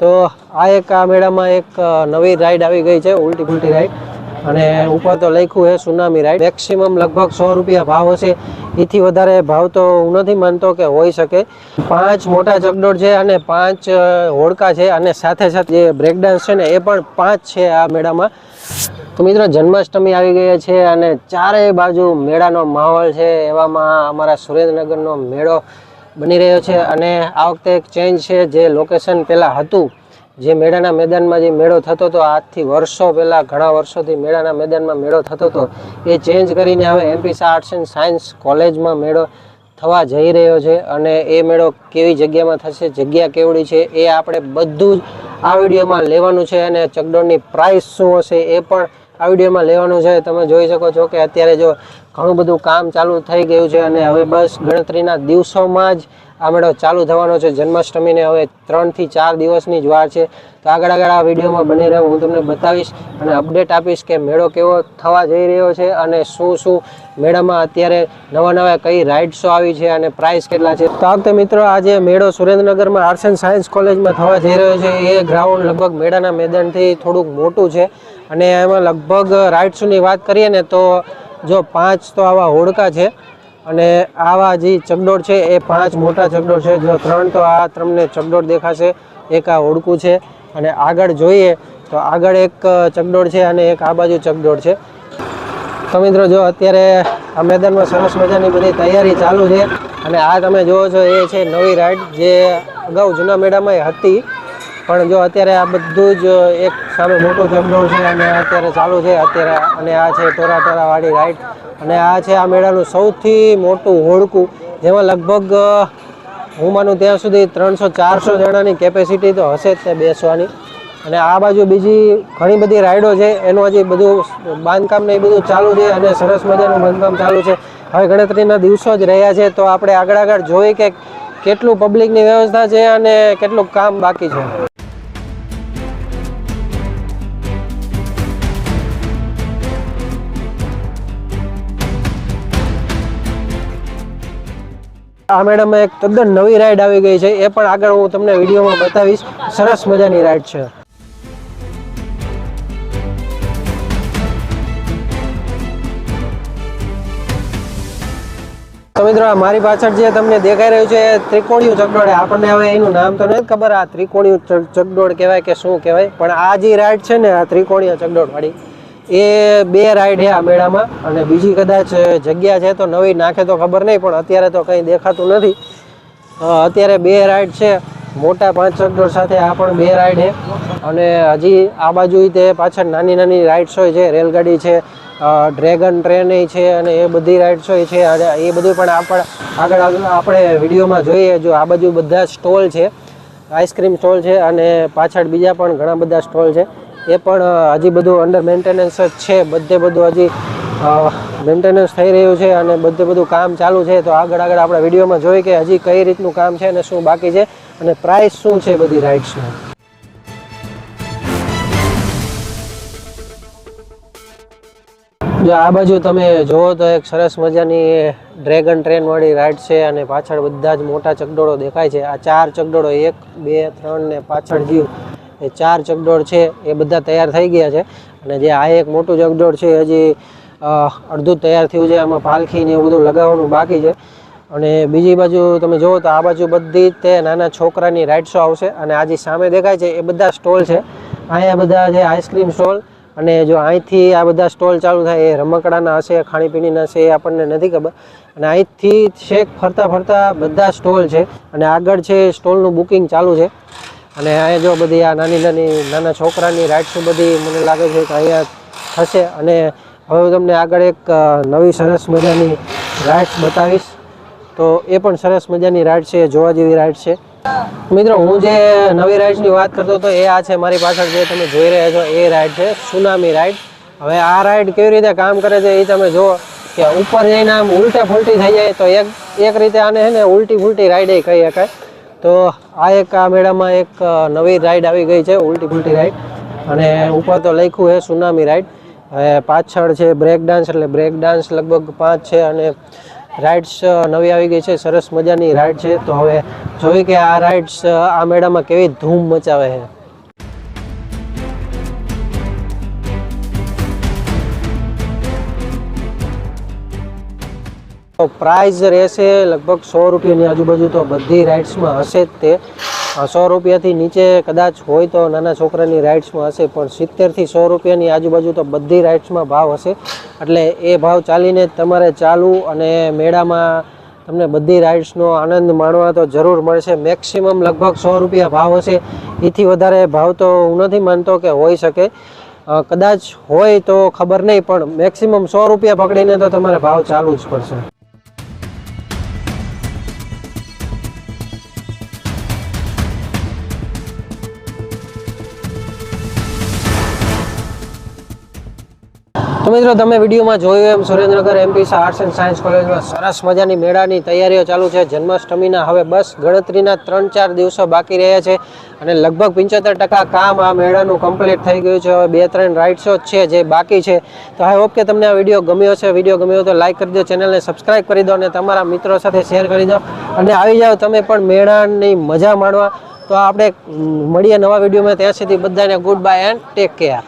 તો આ એક આ મેળામાં એક નવી રાઈડ આવી ગઈ છે, ઉલટી પુલટી રાઈડ અને ઉપર તો લખ્યું છે, સુનામી રાઈડ મેક્સિમમ લગભગ સો રૂપિયા ભાવ હશે. એથી વધારે ભાવ તો હું નથી માનતો કે હોઈ શકે. પાંચ મોટા ચકડોળ છે અને પાંચ હોડકા છે અને સાથે સાથે જે બ્રેકડાન્સ છે ને, એ પણ પાંચ છે આ મેળામાં. તો મિત્રો, જન્માષ્ટમી આવી ગઈ છે અને ચારેય બાજુ મેળાનો માહોલ છે. એવામાં અમારા સુરેન્દ્રનગરનો મેળો બની રહ્યો છે અને આ વખતે એક ચેન્જ છે જે લોકેશન પહેલાં હતું. જે મેળાના મેદાનમાં જે મેળો થતો હતો, આજથી વર્ષો પહેલાં, ઘણા વર્ષોથી મેળાના મેદાનમાં મેળો થતો હતો. એ ચેન્જ કરીને હવે એમપીસા આર્ટ્સ એન્ડ સાયન્સ કોલેજમાં મેળો થવા જઈ રહ્યો છે અને એ મેળો કેવી જગ્યામાં થશે, જગ્યા કેવડી છે, એ આપણે બધું જ આ વિડીયોમાં લેવાનું છે અને ચકડોળની પ્રાઇસ શું હશે એ પણ આ વિડીયોમાં લેવાનું છે. તમે જોઈ શકો છો કે અત્યારે જો ઘણું બધું કામ ચાલુ થઈ ગયું છે અને હવે બસ ગણતરીના દિવસોમાં જ આ મેળો ચાલુ થવાનો છે. જન્માષ્ટમીને હવે ત્રણથી ચાર દિવસની જ વાર છે. તો આગળ આગળ આ વિડીયોમાં બની રહ્યો હું તમને બતાવીશ અને અપડેટ આપીશ કે મેળો કેવો થવા જઈ રહ્યો છે અને શું શું મેળામાં અત્યારે નવા નવા કઈ રાઇડ્સો આવી છે અને પ્રાઇસ કેટલા છે. તો વખતે મિત્રો, આજે મેળો સુરેન્દ્રનગરમાં આર્ટ્સ એન્ડ સાયન્સ કોલેજમાં થવા જઈ રહ્યો છે. એ ગ્રાઉન્ડ લગભગ મેળાના મેદાનથી થોડુંક મોટું છે. અને એમાં લગભગ રાઇડ્સની વાત કરીએ ને તો જો પાંચ તો આવા હોડકા છે અને આવા જે ચકડોળ છે એ પાંચ મોટા ચકડોળ છે. જો ત્રણ તો આ તમને ચકડોળ દેખાશે, એક આ હોડકું છે અને આગળ જોઈએ તો આગળ એક ચકડોળ છે અને એક આ બાજુ ચકડોળ છે. તો મિત્રો જો અત્યારે આ મેદાનમાં સરસ મજાની બધી તૈયારી ચાલુ છે અને આ તમે જુઓ છો એ છે નવી રાઈડ જે અગાઉ જૂના મેળામાં હતી. પણ જો અત્યારે આ બધું જ એક સામે મોટું જમલો છે અને અત્યારે ચાલુ છે, અત્યારે અને આ છે ટોરા ટોરાવાળી રાઈડ. અને આ છે આ મેળાનું સૌથી મોટું હોડકું, જેમાં લગભગ, હું માનું ત્યાં સુધી ત્રણસો ચારસો જણાની કેપેસિટી તો હશે જ તે બેસવાની. અને આ બાજુ બીજી ઘણી બધી રાઈડો છે, એનું હજી બધું બાંધકામ ને એ બધું ચાલુ છે અને સરસ મજાનું બાંધકામ ચાલુ છે. હવે ગણતરીના દિવસો જ રહ્યા છે, તો આપણે આગળ આગળ જોઈએ કે કેટલું પબ્લિકની વ્યવસ્થા છે અને કેટલું કામ બાકી છે. આ મેડમ એક તદ્દન નવી રાઈડ આવી ગઈ છે. એ પણ આગળ હું તમને વિડીયોમાં બતાવીશ. સરસ મજાની રાઈડ છે. તો મારી પાછળ જે તમને દેખાઈ રહ્યું છે, એ ત્રિકોણીયું ચકડોળ આપણને હવે એનું નામ તો નથી ખબર. આ ત્રિકોણિયું ચકડોળ કહેવાય કે શું કહેવાય? પણ આ જે રાઈડ છે ને, આ ત્રિકોણીય ચકડોળ વાળી એ બે રાઈડ છે આ મેળામાં અને બીજી કદાચ જગ્યા છે તો નવી નાખે તો ખબર નહીં, પણ અત્યારે તો કંઈ દેખાતું નથી. અત્યારે બે રાઈડ છે. મોટા પાંચ ચકડોળ સાથે આ પણ બે રાઈડ છે. અને હજી આ બાજુ તે પાછળ નાની નાની રાઇડ્સ હોય છે, રેલગાડી છે ડ્રેગન ટ્રેન છે અને એ બધી રાઇડ્સ હોય છે. એ બધું પણ આપણે આગળ આગળ આપણે વિડીયોમાં જોઈએ જો આ બાજુ બધા સ્ટોલ છે આઈસ્ક્રીમ સ્ટોલ છે અને પાછળ બીજા પણ ઘણા બધા સ્ટોલ છે. એ પણ હજી બધું અંડર મેન્ટેનન્સ જ છે. બધે બધું હજી મેન્ટેનન્સ થઈ રહ્યું છે અને બધે બધું કામ ચાલુ છે. તો આગળ આગળ આપણે વિડીયોમાં જોઈએ કે હજી કઈ રીતનું કામ છે અને શું બાકી છે અને પ્રાઇસ શું છે બધી રાઇડ્સનું જો આ બાજુ તમે જુઓ તો એક સરસ મજાની ડ્રેગન ટ્રેન વાળી રાઈડ છે અને પાછળ બધા જ મોટા ચકડોળો દેખાય છે. આ ચાર ચકડોળો, એક, બે, ત્રણ ને પાછળ જીવ. એ ચાર ચકડોળ છે, એ બધા તૈયાર થઈ ગયા છે. અને જે આ એક મોટું ચકડોળ છે હજી અડધું તૈયાર થયું છે, આમાં પાલખી ને એવું બધું લગાવવાનું બાકી છે. અને બીજી બાજુ તમે જુઓ તો આ બાજુ બધી તે નાના છોકરાની રાઇડ્સો આવશે અને આ જે સામે દેખાય છે, એ બધા સ્ટોલ છે. અહીંયા બધા જે આઈસ્ક્રીમ સ્ટોલ અને જો અહીંથી આ બધા સ્ટોલ ચાલુ થાય, એ રમકડાના હશે, ખાણીપીણીના હશે, એ આપણને નથી ખબર. અને અહીંથી છેક ફરતા ફરતા બધા સ્ટોલ છે અને આગળ છે, સ્ટોલનું બુકિંગ ચાલુ છે. અને અહીંયા જો બધી આ નાની નાની નાના છોકરાની રાઇડ્સો બધી મને લાગે છે કે અહીંયા થશે. અને હવે હું તમને આગળ એક નવી સરસ મજાની રાઇડ્સ બતાવીશ. તો એ પણ સરસ મજાની રાઇડ છે, જોવા જેવી રાઈડ છે. મિત્રો, હું જે નવી રાઇડ્સની વાત કરતો હતો, એ આ છે મારી પાછળ જે તમે જોઈ રહ્યા છો, એ રાઈડ છે સુનામી રાઈડ હવે આ રાઇડ કેવી રીતે કામ કરે છે એ તમે જુઓ કે ઉપર જઈને આમ ઉલટે ફૂલટી થઈ જાય તો એક એક રીતે આને છે ને ઉલટી ફૂલટી રાઈડ કહી શકાય. તો આ એક આ મેળામાં એક નવી રાઈડ આવી ગઈ છે, ઉલટી પુલટી રાઈડ અને ઉપર તો લખ્યું છે, સુનામી રાઈડ પાછળ છે બ્રેક ડાન્સ એટલે બ્રેક ડાન્સ લગભગ પાંચ, છે અને રાઇડ્સ નવી આવી ગઈ છે, સરસ મજાની રાઇડ છે. તો હવે જોઈએ કે આ રાઇડ્સ આ મેળામાં કેવી ધૂમ મચાવે છે. તો પ્રાઇઝ રહેશે લગભગ સો રૂપિયાની આજુબાજુ તો બધી રાઇડ્સમાં હશે જ તે. સો રૂપિયાથી નીચે કદાચ હોય તો નાના છોકરાની રાઇડ્સમાં હશે, પણ સિત્તેરથી સો રૂપિયાની આજુબાજુ તો બધી રાઇડ્સમાં ભાવ હશે. એટલે એ ભાવ ચાલીને તમારે ચાલવું અને મેળામાં તમને બધી રાઇડ્સનો આનંદ માણવા તો જરૂર મળશે. મેક્સિમમ લગભગ સો રૂપિયા ભાવ હશે. એથી વધારે ભાવ તો હું નથી માનતો કે હોઈ શકે. કદાચ હોય તો ખબર નહીં, પણ મેક્સિમમ સો રૂપિયા પકડીને તો તમારે ભાવ ચાલવું જ પડશે. મિત્રો, તમે વિડીયોમાં જોયું એમ સુરેન્દ્રનગર એમપીસા આર્ટ્સ એન્ડ સાયન્સ કોલેજમાં સરસ મજાની મેળાની તૈયારીઓ ચાલુ છે. જન્માષ્ટમીના હવે બસ ગણતરીના ત્રણ ચાર દિવસો બાકી રહ્યા છે અને લગભગ પંચોતેર ટકા કામ આ મેળાનું કમ્પ્લીટ થઈ ગયું છે. હવે બે ત્રણ રાઇડ્સો જ છે જે બાકી છે. તો આઈ હોપ કે તમને આ વીડિયો ગમ્યો છે વીડિયો ગમ્યો તો લાઇક કરી દો ચેનલને સબસ્ક્રાઇબ કરી દો અને તમારા મિત્રો સાથે શેર કરી દો. અને આવી જાઓ તમે પણ મેળાની મજા માણવા. તો આપણે મળીએ નવા વિડીયોમાં. ત્યાં સુધી બધાને good bye and take care